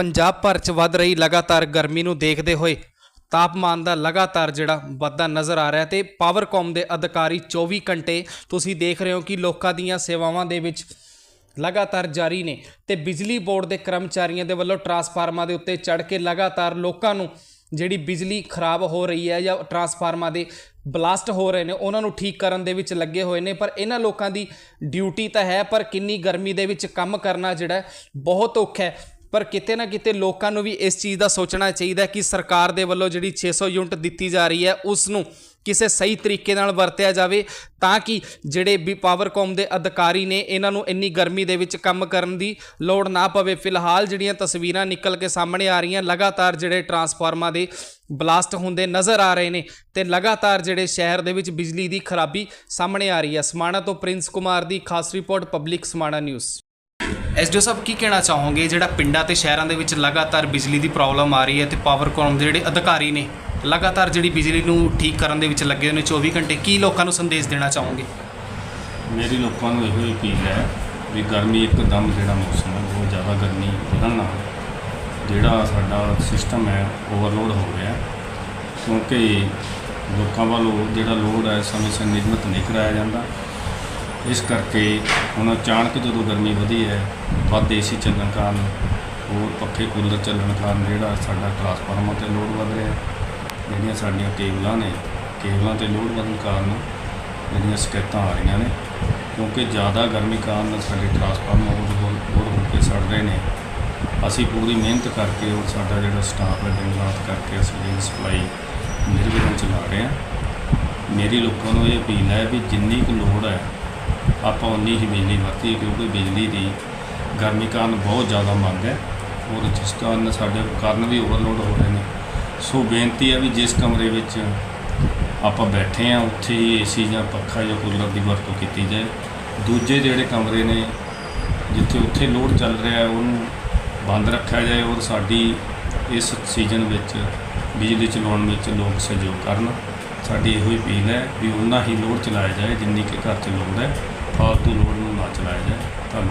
ਪੰਜਾਬ ਭਰ 'ਚ ਵੱਧ ਰਹੀ ਲਗਾਤਾਰ ਗਰਮੀ ਨੂੰ ਦੇਖਦੇ ਹੋਏ ਤਾਪਮਾਨ ਦਾ ਲਗਾਤਾਰ ਜਿਹੜਾ ਵੱਧਦਾ ਨਜ਼ਰ ਆ ਰਿਹਾ ਤੇ ਪਾਵਰਕੌਮ ਦੇ ਅਧਿਕਾਰੀ 24 ਘੰਟੇ ਤੁਸੀਂ ਦੇਖ ਰਹੇ ਹੋ ਕਿ ਲੋਕਾਂ ਦੀਆਂ ਸੇਵਾਵਾਂ ਦੇ ਵਿੱਚ ਲਗਾਤਾਰ ਜਾਰੀ ਨੇ ਤੇ ਬਿਜਲੀ ਬੋਰਡ ਦੇ ਕਰਮਚਾਰੀਆਂ ਦੇ ਵੱਲੋਂ ਟਰਾਂਸਫਾਰਮਾਂ ਦੇ ਉੱਤੇ ਚੜ੍ਹ ਕੇ ਲਗਾਤਾਰ ਲੋਕਾਂ ਨੂੰ ਜਿਹੜੀ ਬਿਜਲੀ ਖਰਾਬ ਹੋ ਰਹੀ ਹੈ ਜਾਂ ਟਰਾਂਸਫਾਰਮਾਂ ਦੇ ਬਲਾਸਟ ਹੋ ਰਹੇ ਨੇ, ਉਹਨਾਂ ਨੂੰ ਠੀਕ ਕਰਨ ਦੇ ਵਿੱਚ ਲੱਗੇ ਹੋਏ ਨੇ। ਪਰ ਇਹਨਾਂ ਲੋਕਾਂ ਦੀ ਡਿਊਟੀ ਤਾਂ ਹੈ, ਪਰ ਕਿੰਨੀ ਗਰਮੀ ਦੇ ਵਿੱਚ ਕੰਮ ਕਰਨਾ ਜਿਹੜਾ ਬਹੁਤ ਔਖਾ ਹੈ। ਪਰ ਕਿਤੇ ਨਾ ਕਿਤੇ ਲੋਕਾਂ ਨੂੰ ਵੀ ਇਸ ਚੀਜ਼ ਦਾ ਸੋਚਣਾ ਚਾਹੀਦਾ ਕਿ ਸਰਕਾਰ ਦੇ ਵੱਲੋਂ ਜਿਹੜੀ 600 ਯੂਨਿਟ ਦਿੱਤੀ ਜਾ ਰਹੀ ਹੈ, ਉਸ ਨੂੰ ਕਿਸੇ ਸਹੀ ਤਰੀਕੇ ਨਾਲ ਵਰਤਿਆ ਜਾਵੇ ਤਾਂ ਕਿ ਜਿਹੜੇ ਵੀ ਪਾਵਰਕੌਮ ਦੇ ਅਧਿਕਾਰੀ ਨੇ ਇਹਨਾਂ ਨੂੰ ਇੰਨੀ ਗਰਮੀ ਦੇ ਵਿੱਚ ਕੰਮ ਕਰਨ ਦੀ ਲੋੜ ਨਾ ਪਵੇ। ਫਿਲਹਾਲ ਜਿਹੜੀਆਂ ਤਸਵੀਰਾਂ ਨਿਕਲ ਕੇ ਸਾਹਮਣੇ ਆ ਰਹੀਆਂ, ਲਗਾਤਾਰ ਜਿਹੜੇ ਟਰਾਂਸਫਾਰਮਰਾਂ ਦੇ ਬਲਾਸਟ ਹੁੰਦੇ ਨਜ਼ਰ ਆ ਰਹੇ ਨੇ ਤੇ ਲਗਾਤਾਰ ਜਿਹੜੇ ਸ਼ਹਿਰ ਦੇ ਵਿੱਚ ਬਿਜਲੀ ਦੀ ਖਰਾਬੀ ਸਾਹਮਣੇ ਆ ਰਹੀ ਹੈ। ਸਮਾਣਾ ਤੋਂ ਪ੍ਰਿੰਸ ਕੁਮਾਰ ਦੀ ਖਾਸ report, public Samana news. SDO sahib, ਕੀ ਕਹਿਣਾ ਚਾਹੋਗੇ? ਜਿਹੜਾ ਪਿੰਡਾਂ ਤੇ ਸ਼ਹਿਰਾਂ ਦੇ ਵਿੱਚ ਲਗਾਤਾਰ ਬਿਜਲੀ ਦੀ ਪ੍ਰੋਬਲਮ ਆ ਰਹੀ ਹੈ ਤੇ ਪਾਵਰਕੌਮ ਦੇ ਜਿਹੜੇ ਅਧਿਕਾਰੀ ਨੇ, ਲਗਾਤਾਰ ਜਿਹੜੀ ਬਿਜਲੀ ਨੂੰ ਠੀਕ ਕਰਨ ਦੇ ਵਿੱਚ ਲੱਗੇ ਹੋਏ ਨੇ 24 ਘੰਟੇ, ਕੀ ਲੋਕਾਂ ਨੂੰ ਸੰਦੇਸ਼ ਦੇਣਾ ਚਾਹੋਗੇ? ਮੇਰੀ ਲੋਕਾਂ ਨੂੰ ਇਹੋ ਹੀ ਅਪੀਲ ਹੈ ਵੀ ਗਰਮੀ ਇੱਕਦਮ ਜਿਹੜਾ ਮੌਸਮ ਹੈ, ਬਹੁਤ ਜ਼ਿਆਦਾ ਗਰਮੀ ਵਧਣ ਨਾਲ ਜਿਹੜਾ ਸਾਡਾ ਸਿਸਟਮ ਹੈ ਓਵਰਲੋਡ ਹੋ ਗਿਆ ਕਿਉਂਕਿ ਲੋਕਾਂ ਵੱਲੋਂ ਜਿਹੜਾ ਲੋਡ ਹੈ, ਸਮੇਂ ਸਿਰ ਨਿਯਮਿਤ ਨਹੀਂ ਕਰਾਇਆ ਜਾਂਦਾ। ਇਸ ਕਰਕੇ ਹੁਣ ਅਚਾਨਕ ਜਦੋਂ ਗਰਮੀ ਵਧੀ ਹੈ, ਵੱਧ ਏਸੀ ਚੱਲਣ ਕਾਰਨ, ਹੋਰ ਪੱਖੇ ਕੂਲਰ ਚੱਲਣ ਕਾਰਨ ਜਿਹੜਾ ਸਾਡਾ ਟਰਾਂਸਫਾਰਮਰ ਤੇ ਲੋਡ ਵਧ ਰਿਹਾ ਜਿਹੜੀਆਂ ਸਾਡੀਆਂ ਕੇਬਲਾਂ ਨੇ, ਕੇਬਲਾਂ ਤੇ ਲੋਡ ਵਧਣ ਕਾਰਨ ਜਿਹੜੀਆਂ ਸ਼ਿਕਾਇਤਾਂ ਆ ਰਹੀਆਂ ਨੇ, ਕਿਉਂਕਿ ਜ਼ਿਆਦਾ ਗਰਮੀ ਕਾਰਨ ਸਾਡੇ ਟਰਾਂਸਫਾਰਮਰ ਹੋਰ ਹੋ ਕੇ ਸੜ ਰਹੇ ਨੇ। ਅਸੀਂ ਪੂਰੀ ਮਿਹਨਤ ਕਰਕੇ ਔਰ ਸਾਡਾ ਜਿਹੜਾ ਸਟਾਫ ਹੈ, ਦਿਨ ਰਾਤ ਕਰਕੇ ਅਸੀਂ ਜਿਹੜੀ ਸਪਲਾਈ ਨਿਰਵਿਘਨ ਚਲਾ ਰਹੇ ਹਾਂ। ਮੇਰੀ ਲੋਕਾਂ ਨੂੰ ਇਹ ਅਪੀਲ ਹੈ ਵੀ ਜਿੰਨੀ ਕੁ ਲੋੜ ਹੈ ਆਪਾਂ ਉਨੀ ਹੀ ਬਿਜਲੀ ਵਰਤੀਏ ਕਿਉਂਕਿ ਬਿਜਲੀ ਦੀ ਗਰਮੀ ਕਾਰਨ ਬਹੁਤ ਜ਼ਿਆਦਾ ਮੰਗ ਹੈ ਔਰ ਜਿਸ ਕਾਰਨ ਸਾਡੇ ਕਾਰਨ ਵੀ ਓਵਰਲੋਡ ਹੋ ਰਹੇ ਨੇ। ਸੋ ਬੇਨਤੀ ਹੈ ਵੀ ਜਿਸ ਕਮਰੇ ਵਿੱਚ ਆਪਾਂ ਬੈਠੇ ਆ ਉੱਥੇ ਹੀ ਏਸੀ ਜਾਂ ਪੱਖਾ ਜਾਂ ਕੂਲਰ ਦੀ ਵਰਤੋਂ ਕੀਤੀ ਜਾਏ। ਦੂਜੇ ਜਿਹੜੇ ਕਮਰੇ ਨੇ ਜਿੱਥੇ ਉੱਥੇ ਲੋਡ ਚੱਲ ਰਿਹਾ ਹੈ, ਉਹਨੂੰ ਬੰਦ ਰੱਖਿਆ ਜਾਏ ਔਰ ਸਾਡੀ ਇਸ ਸੀਜ਼ਨ ਵਿੱਚ ਬਿਜਲੀ ਚਲਾਉਣ ਵਿੱਚ ਲੋਕ ਸਹਿਯੋਗ ਕਰਨ। ਸਾਡੀ ਇਹੋ ਹੀ ਅਪੀਲ ਹੈ ਵੀ ਉਨਾ ਹੀ ਲੋਡ ਚਲਾਇਆ ਜਾਏ ਜਿੰਨੀ ਕਿ ਘਰ 'ਚ ਲੋੜ ਹੈ। ਫਾਲਤੂ ਲੋੜ ਨੂੰ ਨਾ ਚਲਾਇਆ ਜਾਏ। ਧੰਨਵਾਦ।